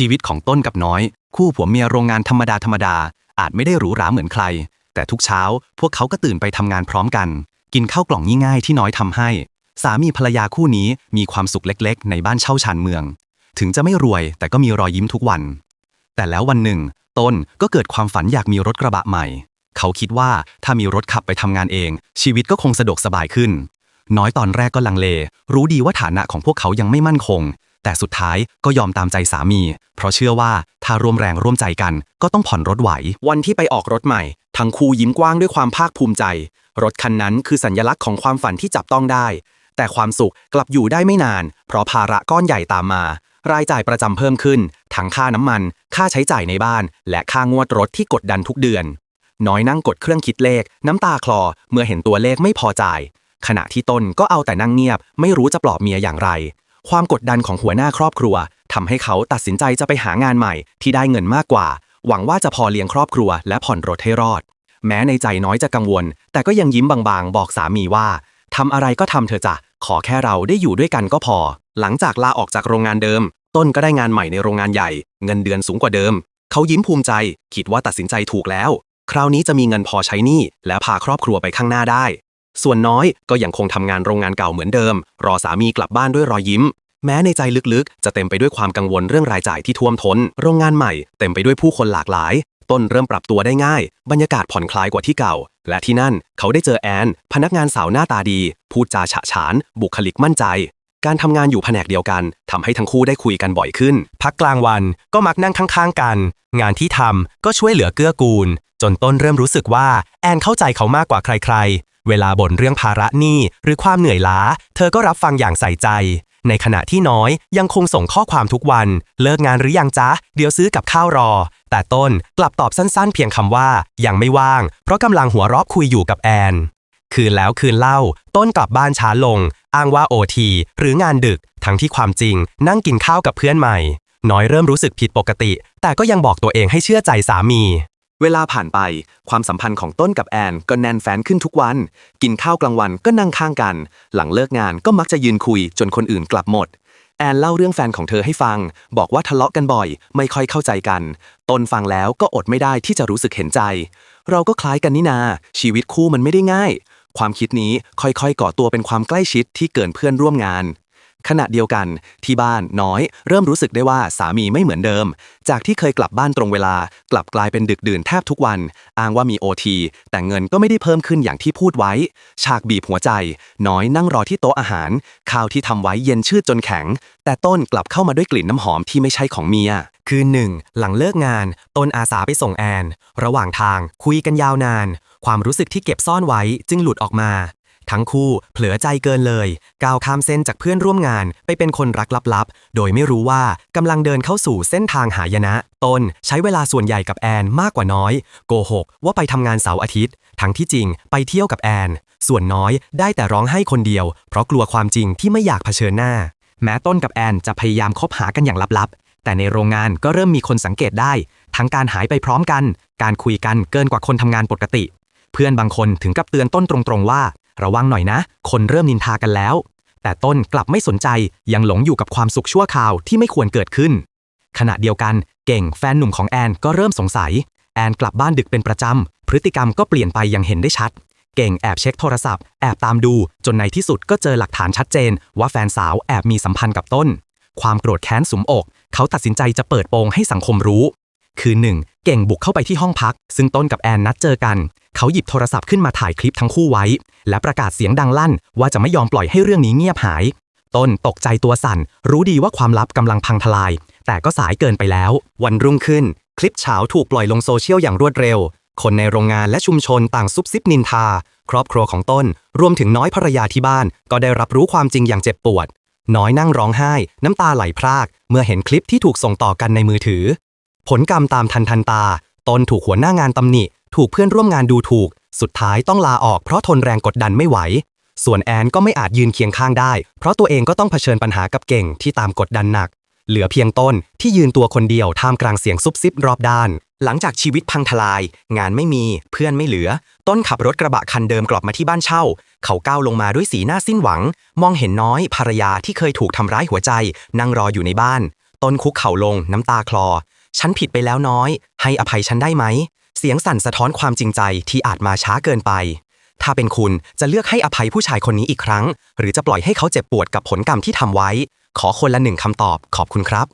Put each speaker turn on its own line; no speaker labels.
ชีวิตของต้นกับน้อย คู่ผัวเมียโรงงานธรรมดาธรรมดา อาจไม่ได้หรูหราเหมือนใคร แต่ทุกเช้าพวกเขาก็ตื่นไปทำงานพร้อมกัน กินข้าวกล่องง่ายๆที่น้อยทำให้ สามีภรรยาคู่นี้มีความสุขเล็กๆ ในบ้านเช่าชานเมือง ถึงจะไม่รวยแต่ก็มีรอยยิ้มทุกวัน แต่แล้ววันหนึ่ง ต้นก็เกิดความฝันอยากมีรถกระบะใหม่ เขาคิดว่าถ้ามีรถขับไปทำงานเอง ชีวิตก็คงสะดวกสบายขึ้น น้อยตอนแรกก็ลังเล รู้ดีว่าฐานะของพวกเขายังไม่มั่นคง แต่สุดท้ายก็ยอมตามใจสามี เพราะเชื่อว่าถ้าร่วมแรงร่วมใจกันก็ต้องผ่อนรถไหว
วันที่ไปออกรถใหม่ ทั้งคู่ยิ้มกว้างด้วยความภาคภูมิใจ รถคันนั้นคือสัญลักษณ์ของความฝันที่จับต้องได้ แต่ความสุขกลับอยู่ได้ไม่นาน เพราะภาระก้อนใหญ่ตามมา รายจ่ายประจำเพิ่มขึ้น ทั้งค่าน้ำมัน ค่าใช้จ่ายในบ้าน และค่างวดรถที่กดดันทุกเดือน น้อยนั่งกดเครื่องคิดเลข น้ำตาคลอ เมื่อเห็นตัวเลขไม่พอจ่าย ขณะที่ต้นก็เอาแต่นั่งเงียบ ไม่รู้จะปลอบเมียอย่างไร ความกดดันของหัวหน้าครอบครัวทำให้เขาตัดสินใจจะไปหางานใหม่ ที่ได้เงินมากกว่า หวังว่าจะพอเลี้ยงครอบครัว และผ่อนรถให้รอด แม้ในใจน้อยจะกังวล แต่ก็ยังยิ้มบางๆ บอกสามีว่าทำอะไรก็ทำเถอะจ้ะขอแค่เราได้อยู่ด้วยกันก็พอ หลังจากลาออกจากโรงงานเดิม ต้นก็ได้งานใหม่ในโรงงานใหญ่ เงินเดือนสูงกว่าเดิม เขายิ้มภูมิใจ คิดว่าตัดสินใจถูกแล้ว คราวนี้จะมีเงินพอใช้หนี้และพาครอบครัวไปข้างหน้าได้ ส่วนน้อยก็ยังคงทำงานโรงงานเก่าเหมือนเดิม รอสามีกลับบ้านด้วยรอยยิ้ม แม้ในใจลึกๆ จะเต็มไปด้วยความกังวลเรื่องรายจ่ายที่ท่วมท้น โรงงานใหม่เต็มไปด้วยผู้คนหลากหลาย ต้นเริ่มปรับตัวได้ง่าย บรรยากาศผ่อนคลายกว่าที่เก่า และที่นั่นเขาได้เจอแอน พนักงานสาวหน้าตาดี พูดจาฉะฉาน บุคลิกมั่นใจการทำงานอยู่แผนกเดียวกันทำให้ทั้งคู่ได้คุยกันบ่อยขึ้น
พักกลางวันก็มักนั่งข้างๆกัน งานที่ทำก็ช่วยเหลือเกื้อกูล จนต้นเริ่มรู้สึกว่าแอนเข้าใจเขามากกว่าใครๆ เวลาบ่นเรื่องภาระหนี้หรือความเหนื่อยล้า เธอก็รับฟังอย่างใส่ใจ ในขณะที่น้อยยังคงส่งข้อความทุกวัน เลิกงานหรือยังจ๊ะ เดี๋ยวซื้อกับข้าวรอ แต่ต้นกลับตอบสั้นๆ เพียงคำว่า ยังไม่ว่าง เพราะกำลังหัวเราะคุยอยู่กับแอน คืนแล้วคืนเล่า ต้นกลับบ้านช้าลง อ้างว่าโอทีหรืองานดึก ทั้งที่ความจริง นั่งกินข้าวกับเพื่อนใหม่ น้อยเริ่มรู้สึกผิดปกติ แต่ก็ยังบอกตัวเองให้เชื่อใจสามี
เวลาผ่านไป ความสัมพันธ์ของต้นกับแอนก็แน่นแฟนขึ้นทุกวัน กินข้าวกลางวันก็นั่งข้างกัน หลังเลิกงานก็มักจะยืนคุยจนคนอื่นกลับหมด แอนเล่าเรื่องแฟนของเธอให้ฟัง บอกว่าทะเลาะกันบ่อย ไม่ค่อยเข้าใจกัน ต้นฟังแล้วก็อดไม่ได้ที่จะรู้สึกเห็นใจ เราก็คล้ายกันนี่นา ชีวิตคู่มันไม่ได้ง่าย ความคิดนี้ค่อยๆก่อตัวเป็นความใกล้ชิดที่เกินเพื่อนร่วมงาน ขณะเดียวกัน ที่บ้านน้อย เริ่มรู้สึกได้ว่าสามีไม่เหมือนเดิม จากที่เคยกลับบ้านตรงเวลา กลับกลายเป็นดึกดื่นแทบทุกวัน อ้างว่ามีโอทีแต่เงินก็ไม่ได้เพิ่มขึ้นอย่างที่พูดไว้ ฉากบีบหัวใจ น้อยนั่งรอที่โต๊ะอาหาร ข้าวที่ทำไว้เย็นชืดจนแข็ง แต่ต้นกลับเข้ามาด้วยกลิ่นน้ำหอมที่ไม่ใช่ของเมีย
คืนหนึ่ง หลังเลิกงาน ต้นอาสาไปส่งแอน ระหว่างทางคุยกันยาวนาน ความรู้สึกที่เก็บซ่อนไว้จึงหลุดออกมา ทั้งคู่เผลอใจเกินเลย ก้าวข้ามเส้นจากเพื่อนร่วมงานไปเป็นคนรักลับๆ โดยไม่รู้ว่ากำลังเดินเข้าสู่เส้นทางหายนะต้นใช้เวลาส่วนใหญ่กับแอนมากกว่าน้อย โกหกว่าไปทำงานเสาร์อาทิตย์ ทั้งที่จริงไปเที่ยวกับแอน ส่วนน้อยได้แต่ร้องไห้คนเดียว เพราะกลัวความจริงที่ไม่อยากเผชิญหน้า แม้ต้นกับแอนจะพยายามคบหากันอย่างลับๆ แต่ในโรงงานก็เริ่มมีคนสังเกตได้ ทั้งการหายไปพร้อมกัน การคุยกันเกินกว่าคนทำงานปกติเพื่อนบางคนถึงกับเตือนต้นตรงๆว่า ระวังหน่อยนะ คนเริ่มนินทากันแล้ว แต่ต้นกลับไม่สนใจยังหลงอยู่กับความสุขชั่วคราวที่ไม่ควรเกิดขึ้น ขณะเดียวกันเก่งแฟนหนุ่มของแอนก็เริ่มสงสัย แอนกลับบ้านดึกเป็นประจำ พฤติกรรมก็เปลี่ยนไปอย่างเห็นได้ชัด เก่งแอบเช็คโทรศัพท์ แอบตามดู จนในที่สุดก็เจอหลักฐานชัดเจน ว่าแฟนสาวแอบมีสัมพันธ์กับต้น ความโกรธแค้นสุมอก เขาตัดสินใจจะเปิดโปงให้สังคมรู้ คืนหนึ่งเก่งบุกเข้าไปที่ห้องพัก ซึ่งต้นกับแอนนัดเจอกัน เขาหยิบโทรศัพท์ขึ้นมาถ่ายคลิปทั้งคู่ไว้ และประกาศเสียงดังลั่น ว่าจะไม่ยอมปล่อยให้เรื่องนี้เงียบหาย ต้นตกใจตัวสั่น รู้ดีว่าความลับกำลังพังทลาย แต่ก็สายเกินไปแล้ว วันรุ่งขึ้น คลิปเฉาถูกปล่อยลงโซเชียลอย่างรวดเร็ว คนในโรงงานและชุมชนต่างซุบซิบนินทา ครอบครัวของต้น รวมถึงน้อยภรรยาที่บ้าน ก็ได้รับรู้ความจริงอย่างเจ็บปวด น้อยนั่งร้องไห้ น้ำตาไหลพราก เมื่อเห็นคลิปที่ถูกส่งต่อกันในมือถือ ผลกรรมตามทันทันตาตนถูกหัวหน้างานตำหนิ ถูกเพื่อนร่วมงานดูถูก สุดท้ายต้องลาออกเพราะทนแรงกดดันไม่ไหว ส่วนแอนก็ไม่อาจยืนเคียงข้างได้ เพราะตัวเองก็ต้องเผชิญปัญหากับเก่งที่ตามกดดันหนัก เหลือเพียงต้นที่ยืนตัวคนเดียวท่ามกลางเสียงซุบซิบรอบด้าน หลังจากชีวิตพังทลาย งานไม่มี เพื่อนไม่เหลือ ต้นขับรถกระบะคันเดิมกลับมาที่บ้านเช่า เขาก้าวลงมาด้วยสีหน้าสิ้นหวัง มองเห็นน้อยภรรยาที่เคยถูกทำร้ายหัวใจ นั่งรออยู่ในบ้าน ต้นคุกเข่าลงน้ำตาคลอ ฉันผิดไปแล้วน้อย ให้อภัยฉันได้ไหม เสียงสั่นสะท้อนความจริงใจที่อาจมาช้าเกินไป ถ้าเป็นคุณจะเลือกให้อภัยผู้ชายคนนี้อีกครั้ง หรือจะปล่อยให้เขาเจ็บปวดกับผลกรรมที่ทำไว้ ขอคนละหนึ่งคำตอบขอบคุณครับ